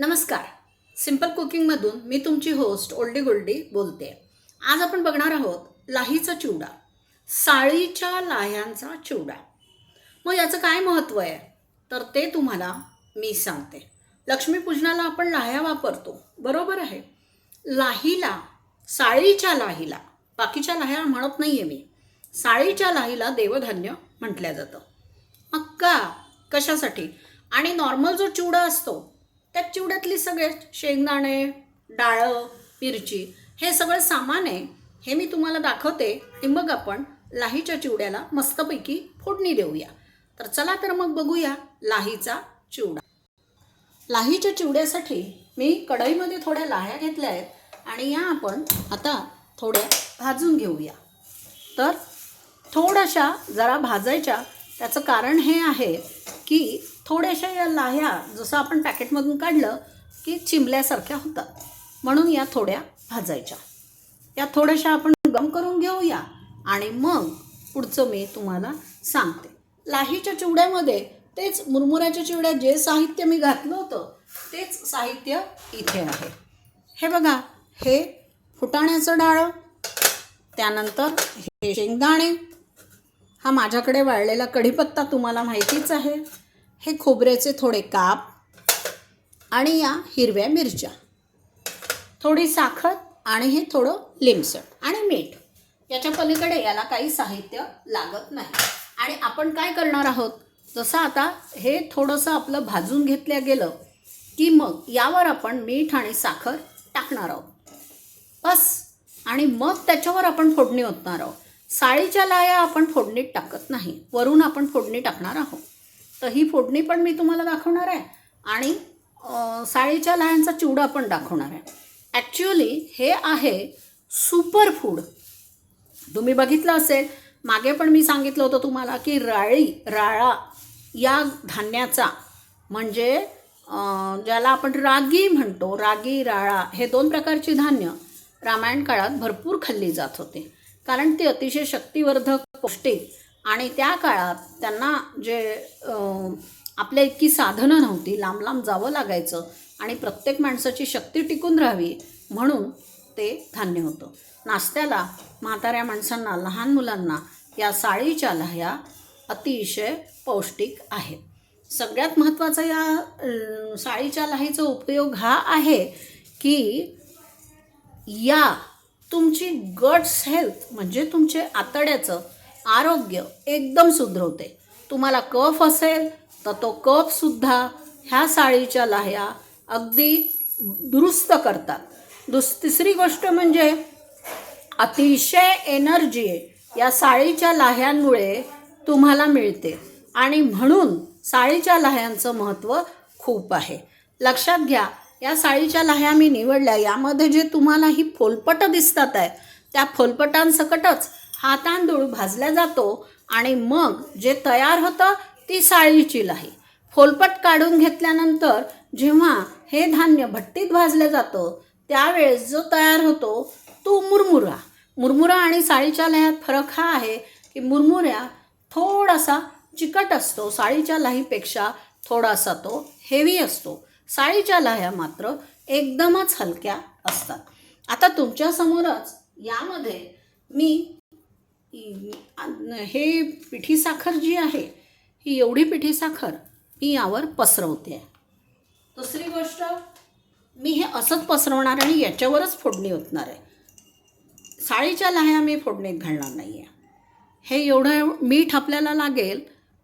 नमस्कार. सिंपल कुकिंगमधून मी तुमची होस्ट ओल्डी गोल्डी बोलते. आज आपण बघणार आहोत लाहीचा चिवडा. साळीच्या लाह्यांचा चिवडा. मग याचं काय महत्त्व आहे? तर ते तुम्हाला मी सांगते. लक्ष्मीपूजनाला आपण लाह्या वापरतो. बरोबर आहे. लाहीला साळीच्या लाहीला बाकीच्या लाह्या म्हणत नाही आहे मी. साळीच्या लाहीला देवधान्य म्हटलं जातं. मग का कशासाठी? आणि नॉर्मल जो चिवडा असतो त्या चिवड्यातली सगळे शेंगदाणे डाळं मिरची हे सगळं सामान आहे हे मी तुम्हाला दाखवते. आणि मग आपण लाहीच्या चिवड्याला मस्तपैकी फोडणी देऊया. तर चला तर मग बघूया लाहीचा चिवडा. लाहीच्या चिवड्यासाठी मी कढईमध्ये थोड्या लाह्या घेतल्या आहेत आणि या आपण आता थोड्या भाजून घेऊया. तर थोड्याशा जरा भाजायच्या. त्याचं कारण हे आहे की थोड्याशा या लाह्या जसं आपण पॅकेटमधून काढलं की चिमल्यासारख्या होतात. म्हणून या थोड्या भाजायच्या. या थोड्याशा आपण गम करून घेऊया आणि मग पुढचं मी तुम्हाला सांगते. लाहीच्या चिवड्यामध्ये तेच मुरमुऱ्याच्या चिवड्यात जे साहित्य मी घातलं होतं तेच साहित्य इथे आहे. हे बघा हे फुटाण्याचं डाळं त्यानंतर हे शेंगदाणे. हा माझ्याकडे वाळलेला कढीपत्ता तुम्हाला माहितीच आहे. हे खोबऱ्याचे थोडे काप आणि या हिरव्या मिरच्या. थोडी साखर आणि हे थोडं लिमसट आणि मीठ. याच्या पलीकडे याला काही साहित्य लागत नाही. आणि आपण काय करणार आहोत? जसं आता हे थोडंसं आपलं भाजून घेतलं गेलं की मग यावर आपण मीठ आणि साखर टाकणार आहोत. बस. आणि मग त्याच्यावर आपण फोडणी ओतणार आहोत. साळीच्या लाया आपण फोडणीत टाकत नाही. वरून आपण फोडणी टाकणार आहोत. तर ही फोडणी पण मी तुम्हाला दाखवणार आहे आणि साळीच्या लायांचा चिवडा पण दाखवणार आहे. ॲक्च्युली हे आहे सुपर फूड तुम्ही बघितलं असेल मागे पण मी सांगितलं होतं तुम्हाला की राळी राळा या धान्याचा म्हणजे ज्याला आपण रागी म्हणतो रागी राळा हे दोन प्रकारची धान्य रामायण काळात भरपूर खाल्ली जात होते. कारण ती अतिशय शक्तिवर्धक पौष्टिक आणि त्या काळात त्यांना जे आपल्या इतकी साधनं नव्हती लांब लांब जावं लागायचं आणि प्रत्येक माणसाची शक्ती टिकून राहावी म्हणून ते धान्य होतं. नाश्त्याला म्हाताऱ्या माणसांना लहान मुलांना या साळीच्या लाह्या अतिशय पौष्टिक आहेत. सगळ्यात महत्त्वाचा या साळीच्या लाहीचा उपयोग हा आहे की या तुमची गट्स हेल्थ म्हणजे तुमचे आतड्याचं आरोग्य एकदम सुधरवते तुम्हाला कफ असेल तर तो कफसुद्धा ह्या साळीच्या लाह्या अगदी दुरुस्त करतात. दुस तिसरी गोष्ट म्हणजे अतिशय एनर्जी या साळीच्या लाह्यांमुळे तुम्हाला मिळते. आणि म्हणून साळीच्या लाह्यांचं महत्त्व खूप आहे. लक्षात घ्या या साळीच्या लाह्या मी निवडल्या यामध्ये जे तुम्हाला ही फोलपटं दिसतात आहे त्या फोलपटांसकटच हा तांदूळ भाजला जातो आणि मग जे तयार होतं ती साळीची लाही फोलपट काढून घेतल्यानंतर जेव्हा हे धान्य भट्टीत भाजलं जातं त्यावेळेस जो तयार होतो तो मुरमुरा. मुरमुरा आणि साळीच्या लह्यात फरक हा आहे की मुरमुऱ्या थोडासा चिकट असतो. साळीच्या लाहीपेक्षा थोडासा तो हेवी असतो. साळीच्या लाह्या मात्र एकदमच हलक्या असतात. आता तुमच्यासमोरच यामध्ये मी हे पिठी साखर जी आहे ही एवढी पिठी साखर मी यावर पसरवते. आहे दुसरी गोष्ट मी हे असंच पसरवणार आणि याच्यावरच फोडणी ओतणार आहे. साळीच्या लाह्या मी फोडणीत घालणार नाही आहे हे एवढं मीठ आपल्याला लागेल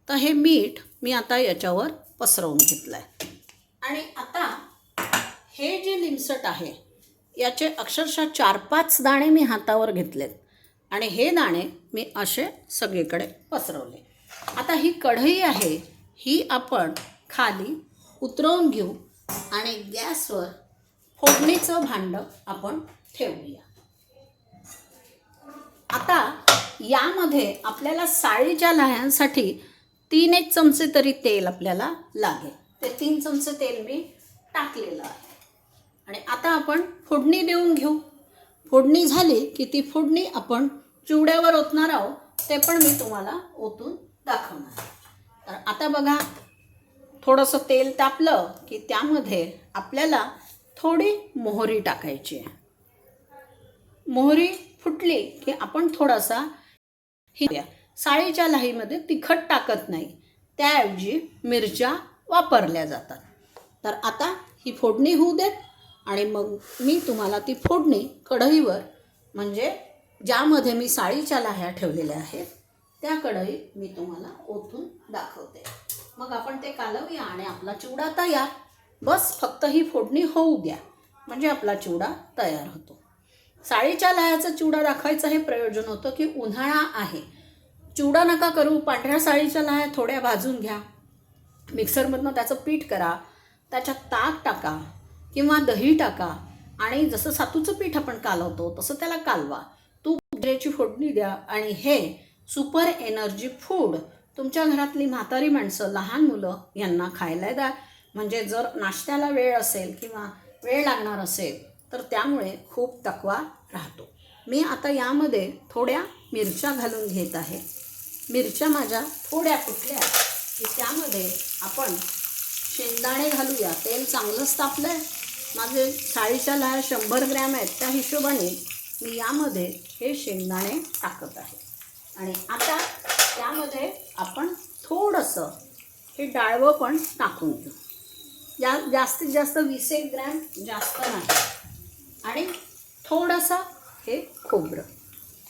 तर हे मीठ मी आता याच्यावर पसरवून घेतलं आहे आणि आता हे जे लिमसट आहे याचे अक्षरशः चार पाच दाणे मी हातावर घेतलेत. आणि हे दाणे मी असे सगळीकडे पसरवले. आता ही कढई आहे ही आपण खाली उतरवून घेऊ आणि गॅसवर फोडणीचं भांडं आपण ठेवूया. आता यामध्ये आपल्याला साळीच्या लाह्यांसाठी तीन एक चमचे तरी तेल आपल्याला लागेल. ते तीन चमचे तेल मी टाकलेलं आहे. आणि आता आपण फोडणी देऊन घेऊ. फोडणी झाली की ती फोडणी आपण चिवड्यावर ओतणार आहोत ते पण मी तुम्हाला ओतून दाखवणार. तर आता बघा थोडंसं तेल तापलं की त्यामध्ये आपल्याला थोडी मोहरी टाकायची आहे. मोहरी फुटली की आपण थोडासा ही साळीच्या लाहीमध्ये तिखट टाकत नाही त्याऐवजी मिरच्या वापरल्या जातात. तर आता ही फोडणी होऊ देत. आणि मग मी तुम्हाला ती फोडणी कढईवर म्हणजे ज्यामध्ये मी साळीच्या लाह्या ठेवलेल्या आहेत त्या कढईत मी तुम्हाला ओतून दाखवते. मग आपण ते कालवूया आणि आपला चिवडा तयार. बस फक्त ही फोडणी होऊ द्या. म्हणजे आपला चिवडा तयार होतो. साळीच्या लाह्याचा चिवडा दाखवायचं हे प्रयोजन होतं की उन्हाळा आहे. चिवडा नका करू पांढऱ्या साळीच्या लाह्या थोड्या भाजून घ्या. मिक्सरमधनं त्याचं पीठ करा. त्याच्यात ताक टाका. किंवा दही टाका आणि जसं सातूचं पीठ आपण कालवतो तसं त्याला कालवा. तूप जिऱ्याची फोडणी द्या आणि हे सुपर एनर्जी फूड तुमच्या घरातली म्हातारी माणसं लहान मुलं यांना खायला द्या. म्हणजे जर नाश्त्याला वेळ असेल किंवा वेळ लागणार असेल तर त्यामुळे खूप तकवा राहतो. मी आता यामध्ये थोड्या मिरच्या घालून घेत आहे. मिरच्या माझ्या थोड्या कुठल्या की त्यामध्ये आपण शेंगदाणे घालूया. तेल चांगलंच तापलं आहे माझे साळीच्या लाह्या शंभर ग्रॅम आहेत त्या हिशोबाने मी यामध्ये हे शेंगदाणे टाकत आहे. आणि आता त्यामध्ये आपण थोडंसं हे डाळवं पण टाकून घेऊ. जा जास्तीत जास्त वीस एक ग्रॅम जास्त नाही. आणि थोडंसं हे खोबरं.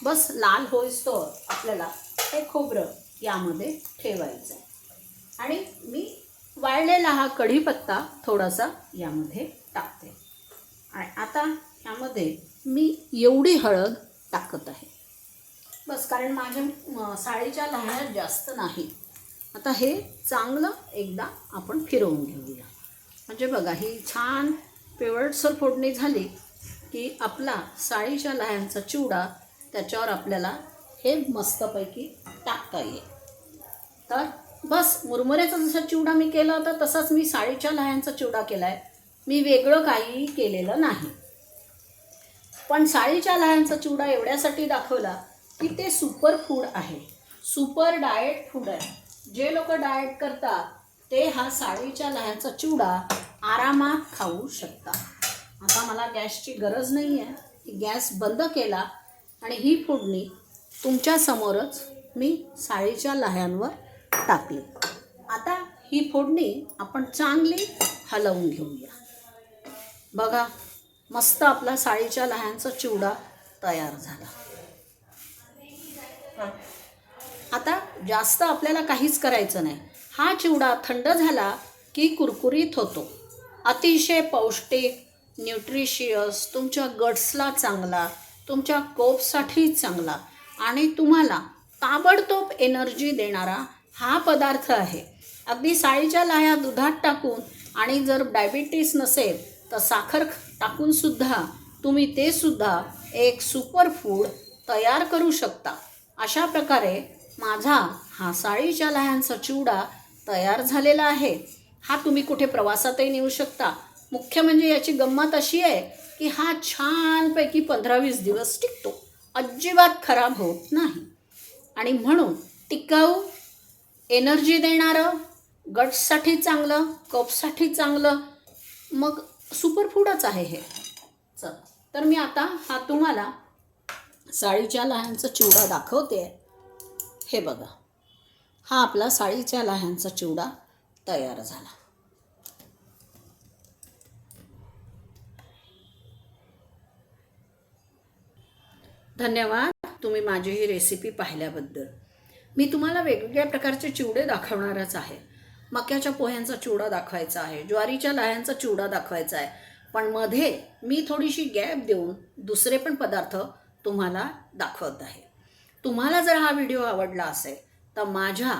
बस लाल होईस्तोवर आपल्याला हे खोबरं यामध्ये ठेवायचं आहे. आणि मी वाळलेला हा कढीपत्ता थोडासा यामध्ये टाकते. आणि आता ह्यामध्ये मी एवढी हळद टाकत आहे. बस कारण माझ्या साडीच्या लाह्या जास्त नाही. आता हे चांगलं एकदा आपण फिरवून घेऊया. म्हणजे बघा ही छान पिवळसर फोडणी झाली की आपला साळीच्या लाह्यांचा चिवडा त्याच्यावर आपल्याला हे मस्तपैकी टाकता येईल. तर बस मुरमुऱ्याचा जसा चिवडा मी केला होता तसाच मी साळीच्या लाह्यांचा चिवडा केला आहे मी वेगळं काहीही केलेलं नाही. पण साळीच्या लाह्यांचा चिवडा एवढ्यासाठी दाखवला की ते सुपर फूड आहे. सुपर डाएट फूड आहे. जे लोक डाएट करतात ते हा साळीच्या लाह्याचा चिवडा आरामात खाऊ शकतात. आता मला गॅसची गरज नाही आहे गॅस बंद केला आणि ही फोडणी तुमच्यासमोरच मी साळीच्या लाह्यांवर टाकली. आता ही फोडणी आपण चांगली हलवून घेऊया. बघा मस्त आपला साळीच्या लह्यांचा चिवडा तयार झाला. आता जास्त आपल्याला काहीच करायचं नाही. हा चिवडा थंड झाला की कुरकुरीत होतो. अतिशय पौष्टिक न्यूट्रिशियस तुमच्या गट्सला चांगला तुमच्या कोपसाठी चांगला आणि तुम्हाला ताबडतोब एनर्जी देणारा हा पदार्थ आहे. अगदी साळीच्या लाह्या दुधात टाकून आणि जर डायबिटीस नसेल तर साखर टाकून सुद्धा तुम्ही ते सुद्धा एक सुपरफूड तयार करू शकता. अशा प्रकारे माझा हा साळीच्या लाह्यांचा चिवडा तयार झालेला आहे. हा तुम्ही कुठे प्रवासातही नेऊ शकता. मुख्य म्हणजे याची गंमत अशी आहे की हा छानपैकी पंधरा वीस दिवस टिकतो. अजिबात खराब होत नाही. आणि म्हणून टिकाऊ एनर्जी देणारं गट्ससाठी चांगलं कपसाठी चांगलं मग सुपरफूडच आहे हे. चल. तर मी आता हा तुम्हाला साळीच्या लह्यांचा चिवडा दाखवते. हे बघा. हा आपला साळीच्या लह्यांचा चिवडा तयार झाला. धन्यवाद. तुम्ही माझी ही रेसिपी पाहिल्याबद्दल. मी तुम्हाला वेगवेगळ्या प्रकारचे चिवडे दाखवणारच आहे. मक्याच्या पोह्यांचा चिवडा दाखवायचा आहे ज्वारीच्या लाह्यांचा चिवडा दाखवायचा आहे. पण मध्ये मी थोडीशी गॅप देऊन दुसरे पण पदार्थ तुम्हाला दाखवत आहे. तुम्हाला जर हा व्हिडिओ आवडला असेल तर माझ्या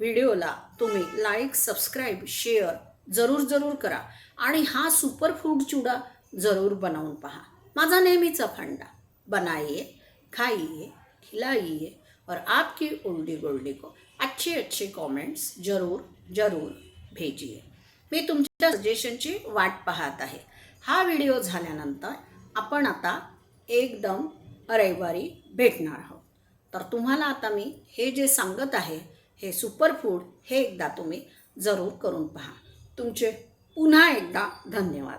व्हिडिओला तुम्ही लाईक सबस्क्राईब शेअर जरूर जरूर करा. आणि हा सुपर फूड चिवडा जरूर बनवून पहा. माझा नेहमीचा फंडा बनाइए खाइए खिलाइए और आपकी उल्डी गुल्डी को अच्छे अच्छे कमेंट्स जरूर जरूर भेजिए मी तुमच्या सजेशनची वाट पाहत आहे. हा व्हिडिओ झाल्यानंतर आपण आता एकदम रविवारी भेटणार आहोत. तर तुम्हाला आता मी हे जे सांगत आहे हे सुपरफूड हे एकदा तुम्ही जरूर करून पहा. तुमचे पुन्हा एकदा धन्यवाद.